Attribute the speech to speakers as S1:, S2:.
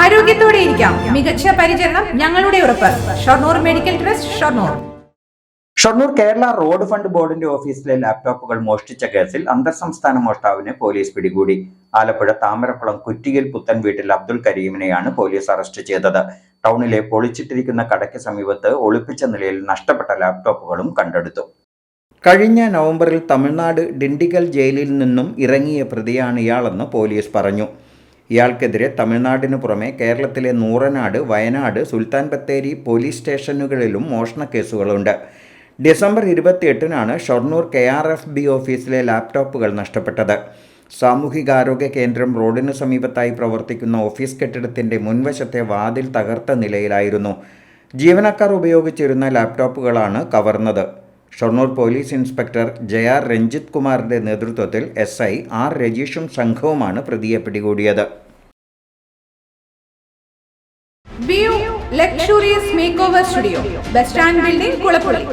S1: ആരോഗ്യത്തോടെ ഇരിക്കാം. മികച്ച പരിചരണം ഞങ്ങളുടെ ഉറപ്പ്. Shoranur medical trust Shoranur.
S2: Shoranur Kerala road fund ബോർഡിന്റെ ഓഫീസിലെ ലാപ്ടോപ്പുകൾ മോഷ്ടിച്ച കേസിൽ അന്തർ സംസ്ഥാന മോഷ്ടാവിനെ പോലീസ് പിടികൂടി. ആലപ്പുഴ താമരക്കുളം കുറ്റിയിൽ പുത്തൻ വീട്ടിൽ അബ്ദുൽ കരീമിനെയാണ് പോലീസ് അറസ്റ്റ് ചെയ്തത്. ടൗണിലെ പൊളിച്ചിട്ടിരിക്കുന്ന കടയ്ക്ക് സമീപത്ത് ഒളിപ്പിച്ച നിലയിൽ നഷ്ടപ്പെട്ട ലാപ്ടോപ്പുകളും കണ്ടെടുത്തു. കഴിഞ്ഞ നവംബറിൽ തമിഴ്നാട് ഡിണ്ടിഗൽ ജയിലിൽ നിന്നും ഇറങ്ങിയ പ്രതിയാണ് ഇയാളെന്ന് പോലീസ് പറഞ്ഞു. ഇയാൾക്കെതിരെ തമിഴ്നാടിനു പുറമെ കേരളത്തിലെ നൂറനാട് വയനാട് സുൽത്താൻ ബത്തേരി പോലീസ് സ്റ്റേഷനുകളിലും മോഷണ കേസുകളുണ്ട്. December ഇരുപത്തിയെട്ടിനാണ് Shoranur K R F B ഓഫീസിലെ ലാപ്ടോപ്പുകൾ നഷ്ടപ്പെട്ടത്. സാമൂഹികാരോഗ്യ കേന്ദ്രം റോഡിന് സമീപത്തായി പ്രവർത്തിക്കുന്ന ഓഫീസ് കെട്ടിടത്തിന്റെ മുൻവശത്തെ വാതിൽ തകർത്ത നിലയിലായിരുന്നു. ജീവനക്കാർ ഉപയോഗിച്ചിരുന്ന ലാപ്ടോപ്പുകളാണ് കവർന്നത്. Shoranur police inspector J R Ranjith കുമാറിന്റെ നേതൃത്വത്തിൽ എസ് ഐ ആർ രജീഷും സംഘവുമാണ് പ്രതിയെ പിടികൂടിയത്.
S1: Luxurious makeover studio bus stand building Kulappully